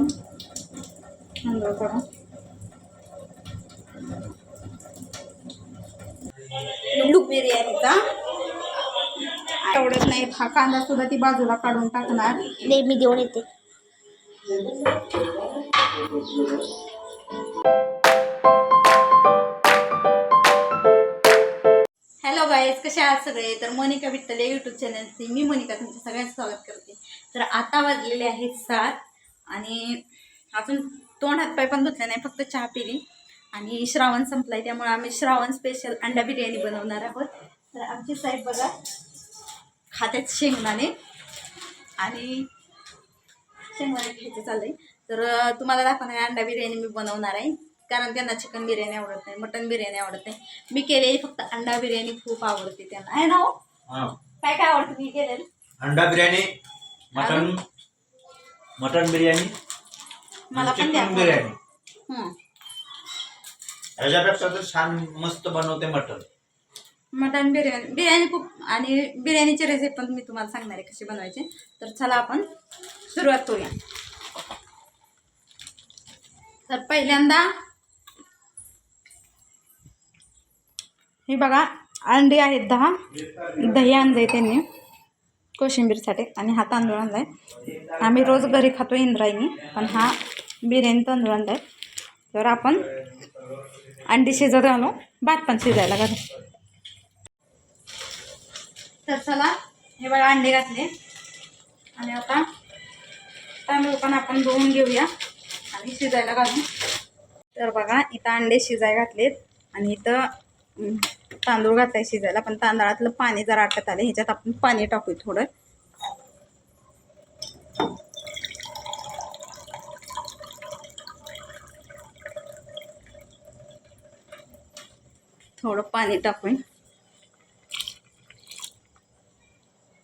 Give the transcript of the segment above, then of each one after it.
आपण तांदूळ काढू लुक बिर्याणीचा आवडत नाही हा कांदा सुद्धा ती बाजूला काढून टाकणार. दे मी देऊन येते. हॅलो गाईज कसे आहात सगळे? तर मोनिका विठ्ठल या यूट्यूब चॅनलचे मी मोनिका तुमच्या सगळ्यांचं स्वागत करते. तर आता वाजलेले आहेत सात. आणि अजून तोंड हातपाय पण धुतले नाही फक्त चहा पिली. आणि श्रावण संपलाय त्यामुळे आम्ही श्रावण स्पेशल अंडा बिर्याणी बनवणार आहोत. तर आमची साहेब बघा खात्यात शेंगदाणे आणि शेंगदाणे घ्यायचं चाललंय. तर तुम्हाला दाखवणार आहे अंडा बिर्याणी मी बनवणार आहे. कारण त्यांना चिकन बिर्याणी आवडत नाही मटन बिर्याणी आवडत नाही. मी केलेली फक्त अंडा बिर्याणी खूप आवडते त्यांना. आहे ना हो? हा. काय काय आवडतं मी केलेलं? अंडा बिर्याणी मटन मटन बिर्याणी मला पण द्या. चिकन बिर्याणी. हं. ह्याच्यापेक्षा तर छान मस्त बनवते मटन. मटन बिर्याणी बिर्याणी खूप आणि बिर्याणीची रेसिपी पण मी तुम्हाला सांगणार आहे कशी बनवायची. तर चला आपण सुरुवात करूया. तर पहिल्यांदा हे बघा अंडी आहेत दहा. दही आणलंय त्यांनी. कोशिंबीरसाठी आणि हा तांदूळ आणलाय आम्ही रोज घरी खातो इंद्रायणी पण हा बिर्याणी तांदूळ आणलाय तर आपण अंडी शिजत घालू भात पण शिजायला घालू. तर चला हे बघा अंडे घातले. आणि आता तांदूळ पण आपण धुवून घेऊया आणि शिजायला घालू. तर बघा इथं अंडे शिजाय घातलेत आणि इथं तांदूळ घातलाय शिजायला पण तांदळातलं पाणी जरा आटत आलं ह्याच्यात आपण पाणी टाकू थोडं. थोडं पाणी टाकून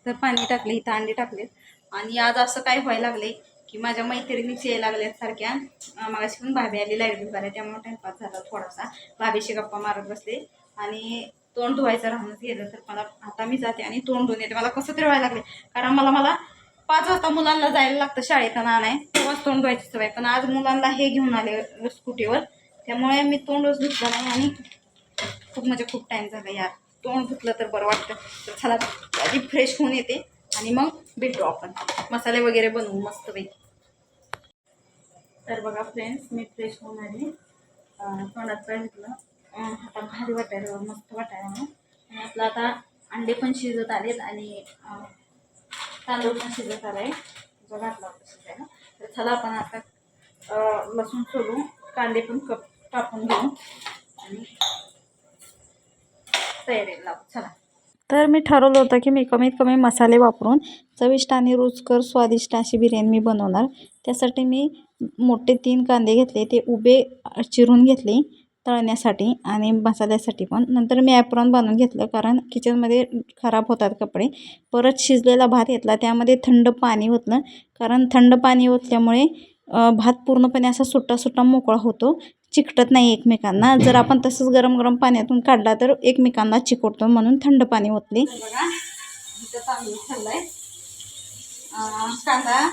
तर पाणी टाकले इथं अंडी टाकलेत. आणि आज असं काय व्हायला लागले की माझ्या मैत्रिणीच यायला लागल्यात सारख्या. अं, मगाशी पण भाभी आली लाइट बिल त्यामुळे टाइमपास झाला थोडासा. भाभीशी गप्पा मारत बसले. आणि तोंड धुवायचं राहूनच गेलं तर मला आता मी जाते आणि तोंड धुवून येते. मला कसं तरी व्हायला लागले. कारण मला मला पाच वाजता मुलांना जायला लागतं शाळेत नाही तेव्हाच तोंड धुवायची सवय. पण आज मुलांना हे घेऊन आले स्कूटीवर. त्यामुळे मी तोंडच धुतलं नाही आणि खूप म्हणजे खूप टाईम झाला. यार तोंड धुतलं तर बरं वाटतं. तर चला आधी फ्रेश होऊन येते. आणि मग भेटू आपण. मसाले वगैरे बनवू मस्तपैकी तर बघा फ्रेंड्स मी फ्रेश होऊन आली. तोंडात पाय धुतलं? आता भारी वाटायला मस्त वाटायला आणि आपलं आता अंडे पण शिजत आलेत आणि तांदूळ पण शिजत आलाय. जो घातला होता शिजायला. तर चला आपण आता लसूण सोडू कांदे पण कप कापून घेऊ आणि तयारी लावू. चला. तर मी ठरवलं होतं की मी कमीत कमी मसाले वापरून चविष्ट आणि रुचकर स्वादिष्ट अशी बिर्याणी मी बनवणार. त्यासाठी मी मोठे तीन कांदे घेतले ते उभे चिरून घेतले. तळण्यासाठी आणि मसाल्यासाठी पण. नंतर मी ॲप्रॉन बनवून घेतलं कारण किचनमध्ये खराब होतात कपडे. परत शिजलेला भात घेतला त्यामध्ये थंड पाणी ओतलं. कारण थंड पाणी ओतल्यामुळे भात पूर्णपणे असा सुट्टा सुट्टा मोकळा होतो. चिकटत नाही एकमेकांना. जर आपण तसंच गरम गरम पाण्यातून काढला तर एकमेकांना चिकटतो म्हणून थंड पाणी ओतले. कांदा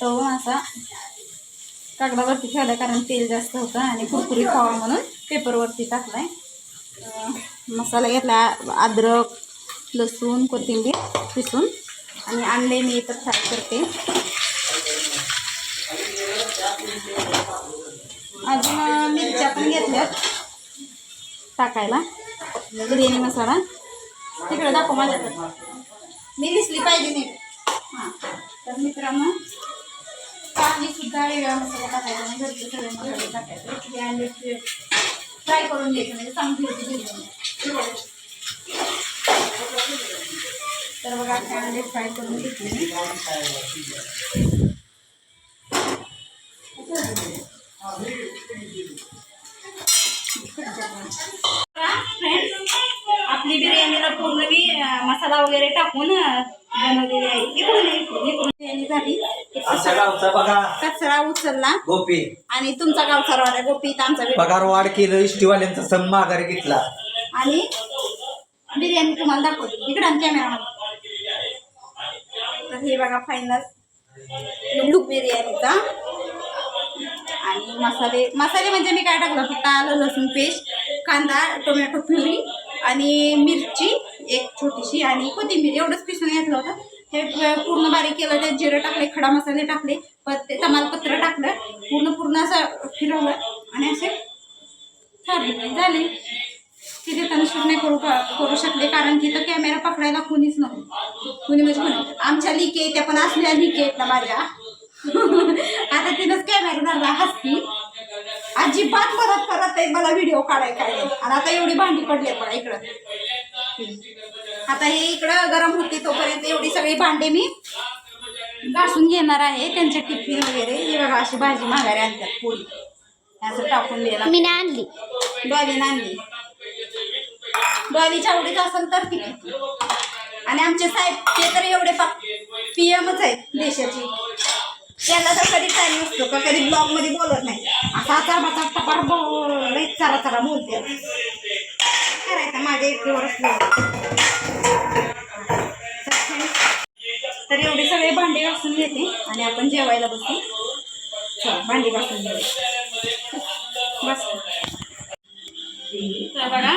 तळून असा कागदावरती ठेवलं कारण तेल जास्त होतं आणि कुरकुरीत खावा म्हणून पेपरवरती टाकलाय. आहे मसाला घेतला अद्रक लसूण कोथिंबीर पिसून आणि आणले मी इथं फ्राय करते. अजून मिरच्या पण घेतल्या टाकायला. बिर्याणी मसाला. तिकडे दाखव माझ्याकडे. मी दिसली पाहिजे मी हां तर मित्रांनो कांदे सुद्धा मसाला टाकायचा घरचे सगळे मसाले टाकायचे हे फ्राय करून घ्यायचं म्हणजे चांगली होती बिर्याणी तर बघा आता अंडे फ्राय करून घेतले आपली बिर्याणीला पूर्ण मी मसाला वगैरे टाकून बनवलेली आहे. बिर्याणी झाली. आमच्या गावचा बघा. कचरा उचलला. गोपी. आणि तुमचा गावचा आमचा बिर्याणी. पगार वाढ केलं इष्टीवाल्यांचा सण माघारी घेतला. आणि बिर्याणी तुम्हाला दाखवते. इकडं कॅमेरा तर हे बघा फायनल लुक बिर्याणीचा. आणि मसाले. मसाले म्हणजे मी काय टाकलं? फक्त आलं लसूण पेस्ट कांदा टोमॅटो प्युरी आणि मिरची एक छोटीशी आणि कोथिंबीर. एवढंच पिसून घेतलं होतं. हे पूर्ण बारीक केलं त्यात जिरं टाकले खडा मसाले टाकले परत ते तमालपत्र टाकलं पूर्ण पूर्ण असं फिरवलं आणि असे चालले झाले. तिथे त्यांना शूट नाही करू करू शकले कारण की तर कॅमेरा पकडायला कोणीच नव्हतं. कोणी म्हणजे कोणी. आमच्या लिके आहे त्या पण असल्या लिके आहेत ना माझ्या. आता तिनंच कॅमेरा धरला हसती. अजिबात मदत करत आहे मला व्हिडिओ काढाय काय आणि आता एवढी भांडी पडली आहेत बघा इकडं. आता हे इकडं गरम होते तोपर्यंत एवढी सगळी भांडे मी घासून घेणार आहे. त्यांचे टिफिन वगैरे हे बघा अशी भाजी माघारी आणतात पोळी. असं टाकून द्यायला. मी नाही आणली. डॉलीनं आणली. डॉलीच्या आवडीत असेल तर ती. आणि आमचे साहेब ते तर एवढे पी एमच आहेत देशाची. त्याला तर कधी टाईम नसतो का कधी ब्लॉगमध्ये बोलत नाही. असा चार टपार बोल चारा चारा बोलते. करायचं माझ्या एकटीवरच आणि आपण जेवायला बसू. चला भांडी घासून बस. तर बघा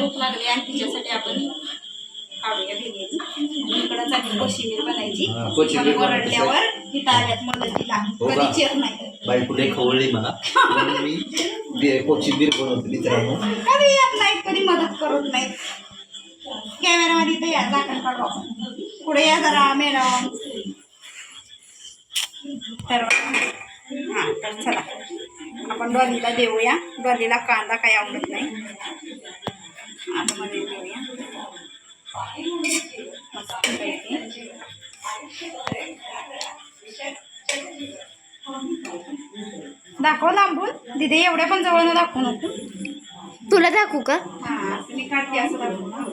भूक लागली आणि तिच्यासाठी आपण इकडं कोशिंबीर बनायची. ओरडल्यावर मदतीला हो का? कधीच येत नाही बाई कुठे खवळली मला. म्हणून मी बे- कोशिंबीर बनवतो मित्रांनो. कधी येत नाही कधी मदत करत नाही. कॅमेरामध्ये तर या झाकण काढू आपण. पुढे या जरा मॅडम तर हां तर चला. आपण डॉलीला देऊया. डॉलीला कांदा काही आवडत नाही. आतमध्ये देऊया. दाखव लांबून. दिदी एवढ्या पण जवळ दाखवू नको. तुला दाखवू का? हा मी काढते असं दाखवू. ना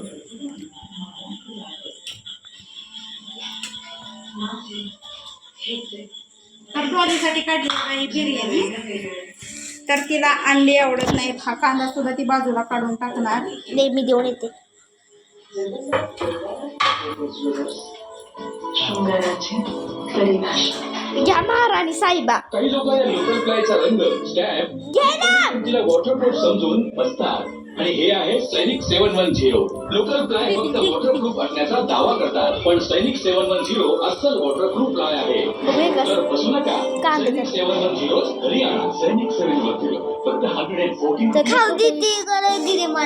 तर डॉलीसाठी काढली काही बिर्याणी. तर तिला अंडे आवडत नाहीत हा कांदा सुद्धा ती बाजूला काढून टाकणार. दे मी देऊन येते. घ्या महाराणी साईबा काही लोक या लोकल फ्लायचा रंग स्टॅम्प घे ना. तिला वॉटरप्रूफ समजून बसतात. आणि हे आहे Sainik seven one zero. Local fly फक्त वॉटरप्रूफ असण्याचा दावा करतात पण सैनिक सेव्हन वन झिरो अस्सल वॉटरप्रूफ फ्लाय आहे? बघूया का? तर बसू नका. का सैनिक? सेव्हन वन झिरो घरी आणा. Sainik seven one zero. फक्त हंड्रेड अँड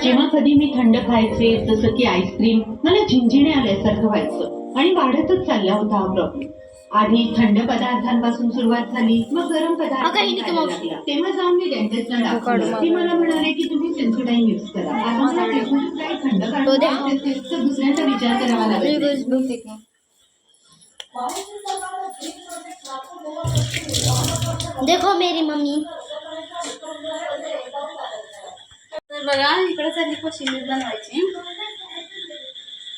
जेव्हा कधी मी थंड खायचे जसं की आईस्क्रीम मला झिंझिणे आल्यासारखं व्हायचं. आणि वाढतच चालला होता हा प्रॉब्लेम आधी थंड पदार्थांपासून सुरुवात झाली मग गरम पदार्थ. तेव्हा जाऊन मी डेंटिस्टला दाखवलं. ते मला म्हणाले की तुम्ही सेन्सोडाईन यूज़ करा. आता मला ट्रीटमेंट काही थंड तो काढून दुसऱ्यांचा विचार करावा लागेल. देखो मेरी मम्मी. तर बघा इकडे चालली कोशिंबीर बनवायची.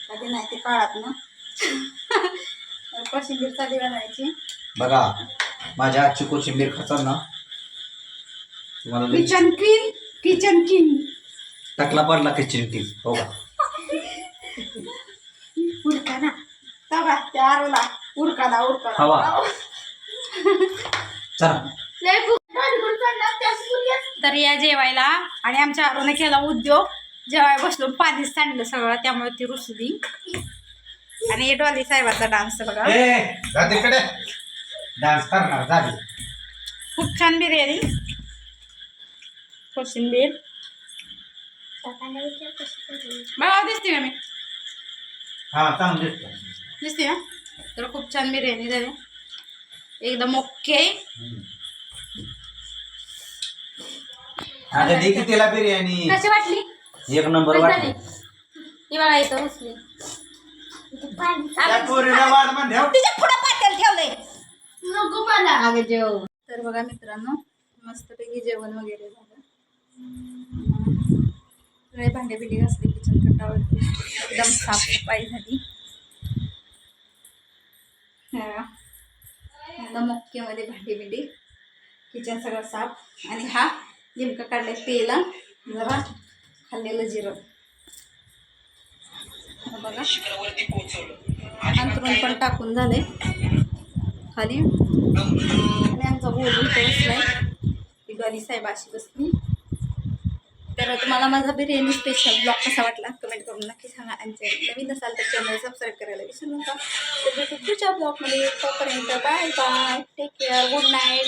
कधी नाही ते काळात ना. कोशिंबीर चालली बनवायची बघा माझ्या आजची कोशिंबीर खातात ना तुम्हाला लई किचन क्वीन किचन किंग टाकला पडला किचन टीम हो का? तवा त्या आरोला. उरकाना उरकाना हवा. चला. तर या जेवायला आणि आमच्या आरोने केला उद्योग. जेवाय बसलो पाणीच सांडलं सगळं त्यामुळे ती रुसली. आणि हे डॉली साहेबाचा डान्स बघा. ए जा तिकडे. डान्स करणार झाली खूप छान बिर्याणी. कोशिंबीर. बघा दिसते का मी? हा चांगली दिसतं. दिसते का? तर खूप छान बिर्याणी झाली. एकदम ओके. आता दे की तिला बिर्याणी. कशी वाटली? एक नंबर वाटली. ही त्या पोरीला वाढ म्हण ठेव. तिच्या पुढं पातेल ठेवलंय. नको मला. अगं जेव. तर बघा मित्रांनो मस्तपैकी जेवण वगैरे झालं. सगळे भांडे बिंडे घासले किचन कट्टावरती. एकदम साफसफाई झाली. हा. एकदम ओकेमध्ये भांडे बिंडे किचन सगळं साफ. आणि हा लिमका काढलाय पेला जरा खाल्लेलं जिरं. बघा. अंतरून पण टाकून झाले. खाली. आणि आमचा बोलू इथे बसलाय. गली साहेब अशी बसली. तर तुम्हाला माझा बिर्याणी स्पेशल ब्लॉग कसा वाटला कमेंट करून नक्की सांगा. आणि चॅनल नवीन असाल तर चॅनल सबस्क्राईब करायला विसरू नका. तर भेटू पुढच्या ब्लॉगमध्ये तोपर्यंत bye bye take care good night